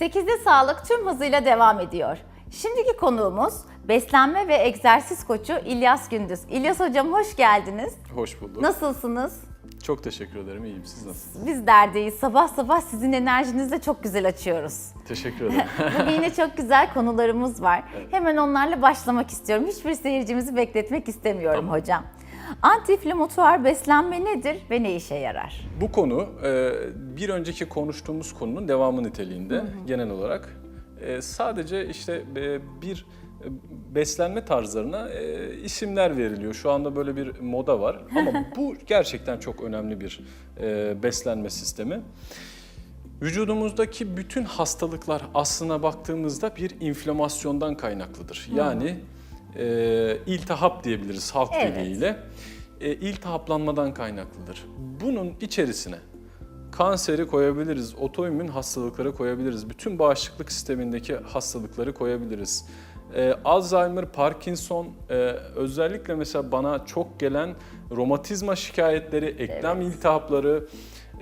8'de sağlık tüm hızıyla devam ediyor. Şimdiki konuğumuz beslenme ve egzersiz koçu İlyas Gündüz. İlyas hocam hoş geldiniz. Hoş bulduk. Nasılsınız? Çok teşekkür ederim. İyiyim. Siz nasılsınız? Biz derdeyiz. Sabah sabah sizin enerjinizle çok güzel açıyoruz. Teşekkür ederim. Bugün yine çok güzel konularımız var. Hemen onlarla başlamak istiyorum. Hiçbir seyircimizi bekletmek istemiyorum hocam. Antiinflamatuar beslenme nedir ve ne işe yarar? Bu konu e, bir önceki konuştuğumuz konunun devamı niteliğinde genel olarak. E, Sadece işte e, bir beslenme tarzlarına e, isimler veriliyor. Şu anda böyle bir moda var. Ama bu gerçekten çok önemli bir e, beslenme sistemi. Vücudumuzdaki bütün hastalıklar aslına baktığımızda bir inflamasyondan kaynaklıdır. Yani e, iltihap diyebiliriz halk Evet. diliyle. E, iltihaplanmadan kaynaklıdır. Bunun içerisine kanseri koyabiliriz, otoimmün hastalıkları koyabiliriz, bütün bağışıklık sistemindeki hastalıkları koyabiliriz. E, Alzheimer, Parkinson, e, özellikle mesela bana çok gelen romatizma şikayetleri, eklem iltihapları,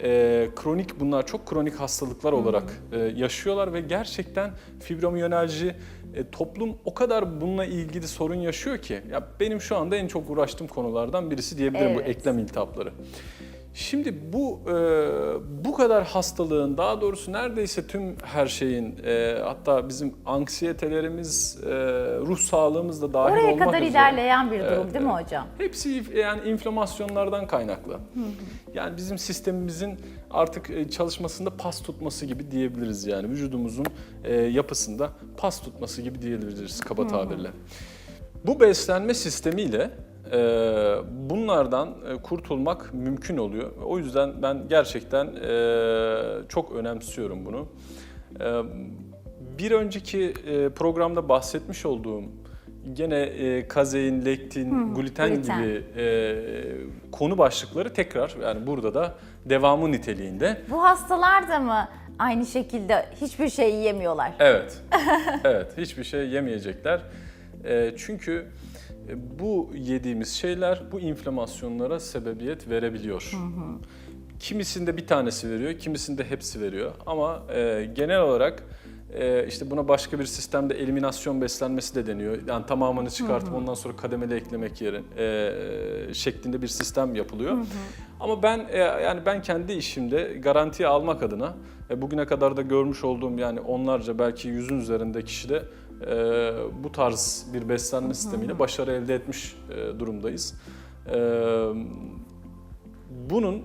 e, kronik bunlar çok kronik hastalıklar olarak e, yaşıyorlar ve gerçekten fibromiyonalji e, toplum o kadar bununla ilgili sorun yaşıyor ki ya benim şu anda en çok uğraştığım konulardan birisi diyebilirim bu Evet. eklem iltihapları. Şimdi bu e, bu kadar hastalığın daha doğrusu neredeyse tüm her şeyin e, hatta bizim anksiyetelerimiz, e, ruh sağlığımız da dahil Oraya olmak kadar üzere. ilerleyen bir durum Evet, değil mi hocam? Hepsi yani inflamasyonlardan kaynaklı. Yani bizim sistemimizin artık e, çalışmasında pas tutması gibi diyebiliriz yani vücudumuzun e, yapısında pas tutması gibi diyebiliriz kaba tabirle. Bu beslenme sistemiyle bunlardan e, kurtulmak mümkün oluyor. O yüzden ben gerçekten e, çok önemsiyorum bunu. E, bir önceki e, programda bahsetmiş olduğum gene kazein, lektin, gluten, gluten. gibi konu başlıkları tekrar yani burada da devamı niteliğinde. Bu hastalar da mı aynı şekilde hiçbir şey yiyemiyorlar? Evet. evet, hiçbir şey yemeyecekler. Çünkü bu yediğimiz şeyler bu inflamasyonlara sebebiyet verebiliyor. Kimisinde bir tanesi veriyor, kimisinde hepsi veriyor. Ama e, genel olarak e, işte buna başka bir sistemde eliminasyon beslenmesi de deniyor. Yani tamamını çıkartıp ondan sonra kademeli eklemek yeri e, şeklinde bir sistem yapılıyor. Ama ben e, yani ben kendi işimde garantiye almak adına e, bugüne kadar da görmüş olduğum yani onlarca belki yüzün üzerinde kişi de e, bu tarz bir beslenme sistemiyle başarı elde etmiş e, durumdayız. E, bunun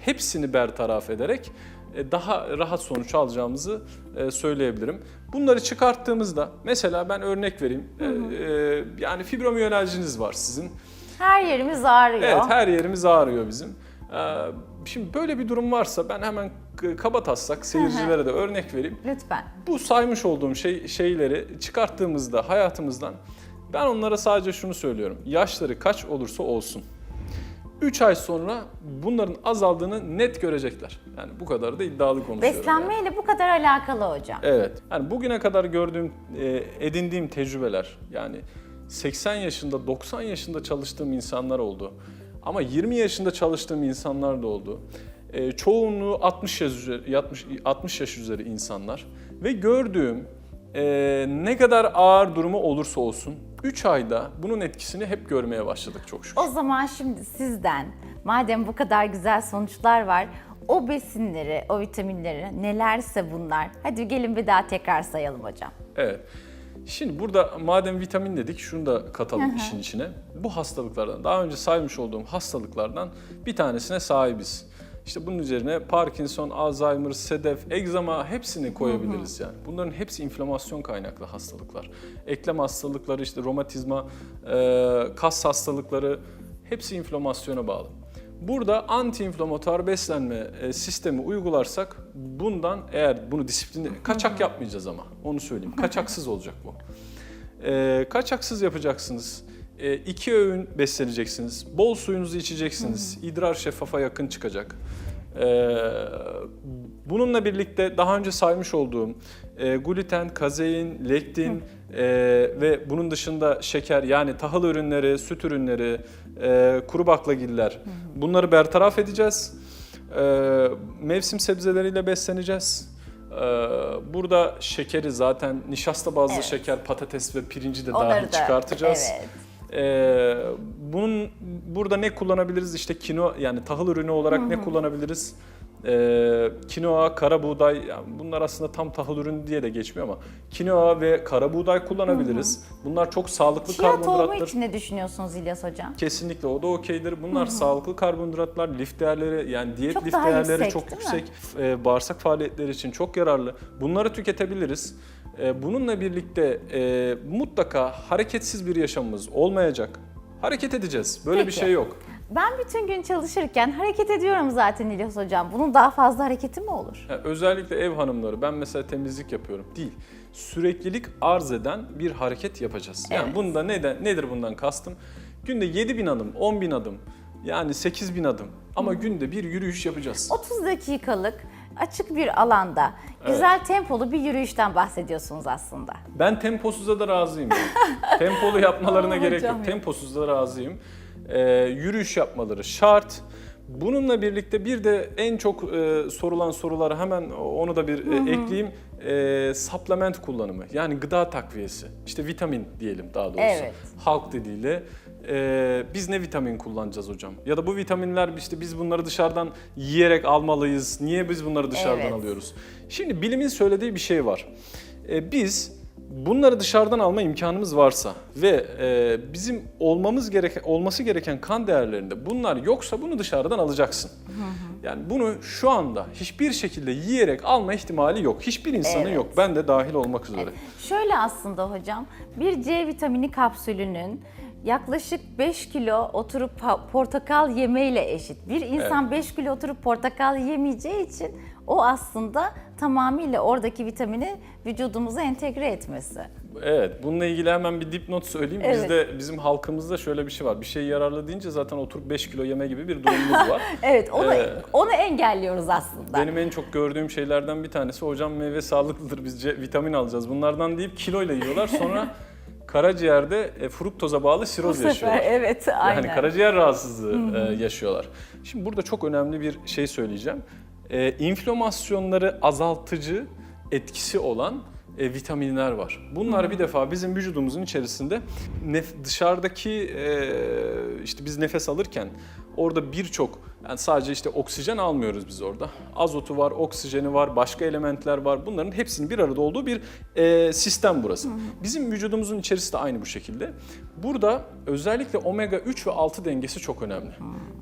hepsini bertaraf ederek e, daha rahat sonuç alacağımızı e, söyleyebilirim. Bunları çıkarttığımızda mesela ben örnek vereyim. E, e, Yani fibromiyalajiniz var sizin. Her yerimiz ağrıyor. Evet her yerimiz ağrıyor bizim. Şimdi böyle bir durum varsa ben hemen kaba taslak seyircilere de örnek vereyim. Lütfen. Bu saymış olduğum şey şeyleri çıkarttığımızda hayatımızdan ben onlara sadece şunu söylüyorum. Yaşları kaç olursa olsun. 3 ay sonra bunların azaldığını net görecekler. Yani bu kadar da iddialı konuşuyorum. yani. Beslenmeyle bu kadar alakalı hocam. Evet. Yani bugüne kadar gördüğüm, e, edindiğim tecrübeler yani 80 yaşında, 90 yaşında çalıştığım insanlar oldu. Ama 20 yaşında çalıştığım insanlar da oldu. E, çoğunluğu 60 yaş üzeri, 60, 60 yaş üzeri insanlar ve gördüğüm e, ne kadar ağır durumu olursa olsun 3 ayda bunun etkisini hep görmeye başladık çok şükür. O zaman şimdi sizden madem bu kadar güzel sonuçlar var o besinleri, o vitaminleri nelerse bunlar. Hadi gelin bir daha tekrar sayalım hocam. Evet. Şimdi burada madem vitamin dedik şunu da katalım işin içine. Bu hastalıklardan daha önce saymış olduğum hastalıklardan bir tanesine sahibiz. İşte bunun üzerine Parkinson, Alzheimer, sedef, egzama hepsini koyabiliriz yani. Bunların hepsi inflamasyon kaynaklı hastalıklar. Eklem hastalıkları, işte romatizma, e, kas hastalıkları hepsi inflamasyona bağlı. Burada anti-inflamatuar beslenme e, sistemi uygularsak bundan eğer bunu disiplinli kaçak yapmayacağız ama onu söyleyeyim. Kaçaksız olacak bu. E, kaçaksız yapacaksınız. E, iki öğün besleneceksiniz. Bol suyunuzu içeceksiniz. İdrar şeffafa yakın çıkacak. E, bununla birlikte daha önce saymış olduğum e, gluten, kazein, lektin ve bunun dışında şeker yani tahıl ürünleri, süt ürünleri, kuru baklagiller bunları bertaraf edeceğiz. Mevsim sebzeleriyle besleneceğiz. Burada şekeri zaten nişasta bazlı Evet. şeker, patates ve pirinci de Onları dahil da- çıkartacağız. evet. Ee, bunun burada ne kullanabiliriz? İşte kino yani tahıl ürünü olarak ne kullanabiliriz? Ee, kinoa, kara buğday, yani bunlar aslında tam tahıl ürünü diye de geçmiyor ama kinoa ve kara buğday kullanabiliriz. Bunlar çok sağlıklı Chia tohumu karbonhidratlar. için ne düşünüyorsunuz İlyas Hocam? Kesinlikle o da okeydir. Bunlar sağlıklı karbonhidratlar, lif değerleri yani diyet Çok lif değerleri yüksek, çok yüksek. Ee, bağırsak faaliyetleri için çok yararlı. Bunları tüketebiliriz. Ee, bununla birlikte e, mutlaka hareketsiz bir yaşamımız olmayacak. Hareket edeceğiz. Böyle bir Peki. şey yok. Ben bütün gün çalışırken hareket ediyorum zaten İlyas Hocam. Bunun daha fazla hareketi mi olur? Ha, özellikle ev hanımları, ben mesela temizlik yapıyorum. Değil. Süreklilik arz eden bir hareket yapacağız. Yani Evet. bunda neden, nedir bundan kastım? Günde 7 bin adım, 10 bin adım, yani 8 bin adım ama günde bir yürüyüş yapacağız. 30 dakikalık açık bir alanda güzel tempolu bir yürüyüşten bahsediyorsunuz aslında. Ben temposuza da razıyım. Tempolu yapmalarına gerek yok. Temposuza da razıyım. Ee, yürüyüş yapmaları şart. Bununla birlikte bir de en çok e, sorulan sorulara hemen onu da bir e, ekleyeyim. E, supplement kullanımı yani gıda takviyesi. İşte vitamin diyelim daha doğrusu. Evet. Halk diliyle. E, biz ne vitamin kullanacağız hocam? Ya da bu vitaminler işte biz bunları dışarıdan yiyerek almalıyız. Niye biz bunları dışarıdan Evet. alıyoruz? Şimdi bilimin söylediği bir şey var. E, biz bunları dışarıdan alma imkanımız varsa ve e, bizim olmamız gereken olması gereken kan değerlerinde bunlar yoksa bunu dışarıdan alacaksın. Yani bunu şu anda hiçbir şekilde yiyerek alma ihtimali yok. Hiçbir insanın Evet. yok. Ben de dahil olmak üzere. Şöyle aslında hocam, bir C vitamini kapsülünün yaklaşık 5 kilo oturup portakal yemeyle eşit. Bir insan 5 kilo oturup portakal yemeyeceği için o aslında tamamıyla oradaki vitamini vücudumuza entegre etmesi. Evet, bununla ilgili hemen bir dipnot söyleyeyim. Evet. Bizde bizim halkımızda şöyle bir şey var. Bir şey yararlı deyince zaten oturup 5 kilo yeme gibi bir durumumuz var. Evet, onu Ee, onu engelliyoruz aslında. Benim en çok gördüğüm şeylerden bir tanesi hocam meyve sağlıklıdır biz vitamin alacağız bunlardan deyip kiloyla yiyorlar sonra karaciğerde e, fruktoza bağlı Bu siroz sefer yaşıyorlar. evet, aynen. Yani karaciğer rahatsızlığı e, yaşıyorlar. Şimdi burada çok önemli bir şey söyleyeceğim. E, inflamasyonları azaltıcı etkisi olan e, vitaminler var. Bunlar bir defa bizim vücudumuzun içerisinde nef- dışarıdaki e, işte biz nefes alırken orada birçok yani sadece işte oksijen almıyoruz biz orada. Azotu var, oksijeni var, başka elementler var. Bunların hepsinin bir arada olduğu bir e, sistem burası. Bizim vücudumuzun içerisi de aynı bu şekilde. Burada özellikle omega 3 ve 6 dengesi çok önemli.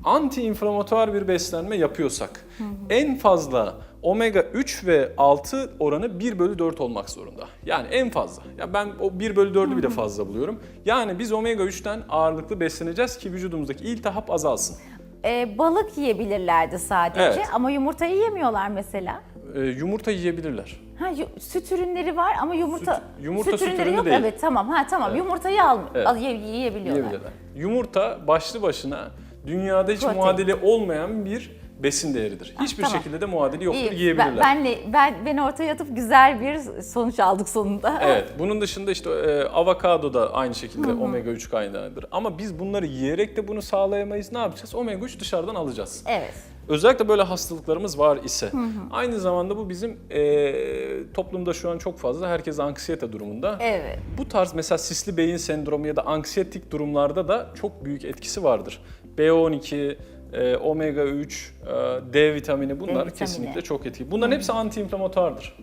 Anti-inflamatuar bir beslenme yapıyorsak en fazla omega 3 ve 6 oranı 1 bölü 4 olmak zorunda. Yani en fazla. Ya ben o 1 bölü 4'ü bile fazla buluyorum. Yani biz omega 3'ten ağırlıklı besleneceğiz ki vücudumuzdaki iltihap azalsın. Ee, balık yiyebilirlerdi sadece Evet. ama yumurtayı yemiyorlar mesela. Ee, yumurta yiyebilirler. Ha yu- süt ürünleri var ama yumurta Süt- yumurta süt ürünleri ürünü yok. değil. Evet tamam. Ha tamam. Yumurtayı al, Evet. al ye- yiyebiliyorlar. Yiyebilirler. Yumurta başlı başına dünyada hiç Protein. muadili olmayan bir besin değeridir. Hiçbir tamam. şekilde de muadili yoktur. İyi. Yiyebilirler. Ben, benle, ben beni ortaya atıp güzel bir sonuç aldık sonunda. Evet, bunun dışında işte e, avokado da aynı şekilde omega 3 kaynağıdır. Ama biz bunları yiyerek de bunu sağlayamayız. Ne yapacağız? Omega 3 dışarıdan alacağız. Evet. Özellikle böyle hastalıklarımız var ise. Aynı zamanda bu bizim e, toplumda şu an çok fazla herkes anksiyete durumunda. Evet. Bu tarz mesela sisli beyin sendromu ya da anksiyetik durumlarda da çok büyük etkisi vardır. B12, e, omega 3, e, D vitamini bunlar vitamini. kesinlikle çok etkili. Bunların hepsi antiinflamatuardır.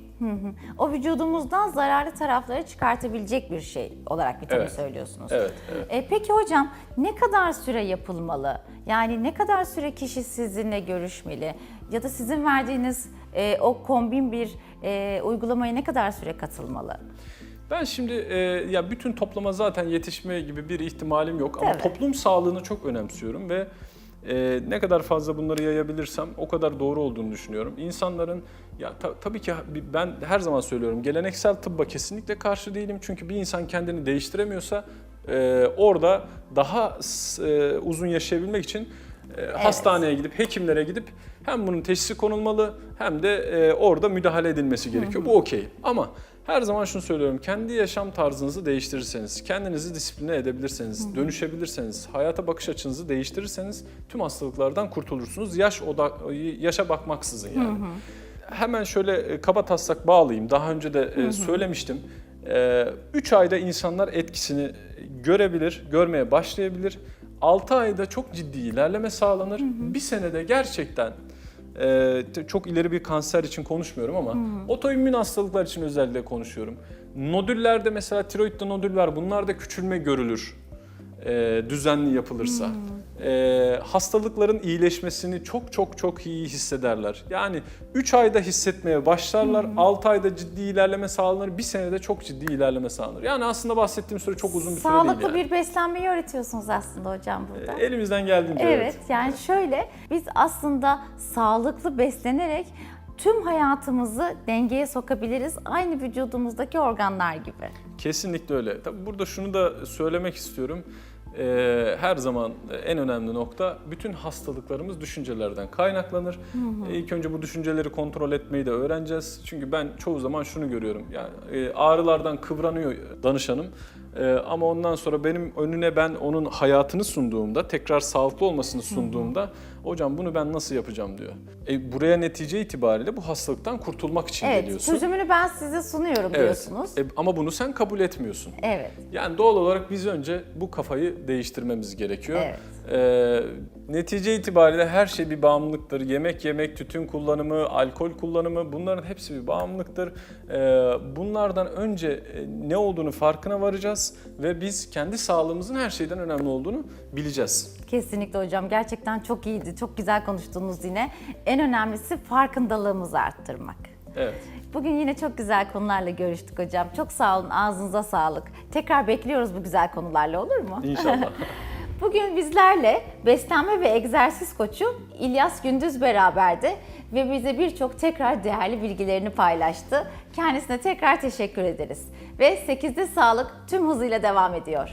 O vücudumuzdan zararlı tarafları çıkartabilecek bir şey olarak vitamin Evet. söylüyorsunuz. Evet, evet. E, peki hocam ne kadar süre yapılmalı? Yani ne kadar süre kişi sizinle görüşmeli? Ya da sizin verdiğiniz e, o kombin bir e, uygulamaya ne kadar süre katılmalı? Ben şimdi e, ya bütün topluma zaten yetişme gibi bir ihtimalim yok ama Tabii. toplum sağlığını çok önemsiyorum ve e, ne kadar fazla bunları yayabilirsem o kadar doğru olduğunu düşünüyorum. İnsanların ya ta- tabii ki ben her zaman söylüyorum geleneksel tıbba kesinlikle karşı değilim çünkü bir insan kendini değiştiremiyorsa e, orada daha e, uzun yaşayabilmek için e, hastaneye gidip hekimlere gidip hem bunun teşhisi konulmalı hem de e, orada müdahale edilmesi gerekiyor. Bu okey. Ama her zaman şunu söylüyorum. Kendi yaşam tarzınızı değiştirirseniz, kendinizi disipline edebilirseniz, dönüşebilirseniz, hayata bakış açınızı değiştirirseniz tüm hastalıklardan kurtulursunuz. Yaş odak yaşa bakmaksızın yani. hemen şöyle e, kaba taslak bağlayayım. Daha önce de e, söylemiştim. 3 ayda insanlar etkisini görebilir, görmeye başlayabilir. 6 ayda çok ciddi ilerleme sağlanır. Bir senede gerçekten e, çok ileri bir kanser için konuşmuyorum ama otoimmün hastalıklar için özellikle konuşuyorum. Nodüllerde mesela tiroidde nodül var. Bunlarda küçülme görülür e, düzenli yapılırsa. E, hastalıkların iyileşmesini çok çok çok iyi hissederler. Yani 3 ayda hissetmeye başlarlar, 6 ayda ciddi ilerleme sağlanır, 1 senede çok ciddi ilerleme sağlanır. Yani aslında bahsettiğim süre çok uzun bir süre Sağlıklı değil yani. bir beslenmeyi öğretiyorsunuz aslında hocam burada. E, Elimizden geldiğince Evet, yani şöyle biz aslında sağlıklı beslenerek tüm hayatımızı dengeye sokabiliriz. Aynı vücudumuzdaki organlar gibi. Kesinlikle öyle. Tabii burada şunu da söylemek istiyorum. Ee, her zaman en önemli nokta bütün hastalıklarımız düşüncelerden kaynaklanır. Ee, İlk önce bu düşünceleri kontrol etmeyi de öğreneceğiz. Çünkü ben çoğu zaman şunu görüyorum. Yani e, ağrılardan kıvranıyor danışanım. Ee, ama ondan sonra benim önüne ben onun hayatını sunduğumda, tekrar sağlıklı olmasını sunduğumda hocam bunu ben nasıl yapacağım diyor. E, buraya netice itibariyle bu hastalıktan kurtulmak için Evet, geliyorsun. çözümünü ben size sunuyorum diyorsunuz. E, ama bunu sen kabul etmiyorsun. Evet. Yani doğal olarak biz önce bu kafayı değiştirmemiz gerekiyor. Evet. Ee, netice itibariyle her şey bir bağımlılıktır. Yemek yemek, tütün kullanımı, alkol kullanımı bunların hepsi bir bağımlılıktır. Ee, bunlardan önce e, ne olduğunu farkına varacağız ve biz kendi sağlığımızın her şeyden önemli olduğunu bileceğiz. Kesinlikle hocam. Gerçekten çok iyiydi. Çok güzel konuştunuz yine. En önemlisi farkındalığımızı arttırmak. Evet. Bugün yine çok güzel konularla görüştük hocam. Çok sağ olun. Ağzınıza sağlık. Tekrar bekliyoruz bu güzel konularla olur mu? İnşallah. Bugün bizlerle beslenme ve egzersiz koçu İlyas Gündüz beraberdi ve bize birçok tekrar değerli bilgilerini paylaştı. Kendisine tekrar teşekkür ederiz. Ve 8'de sağlık tüm hızıyla devam ediyor.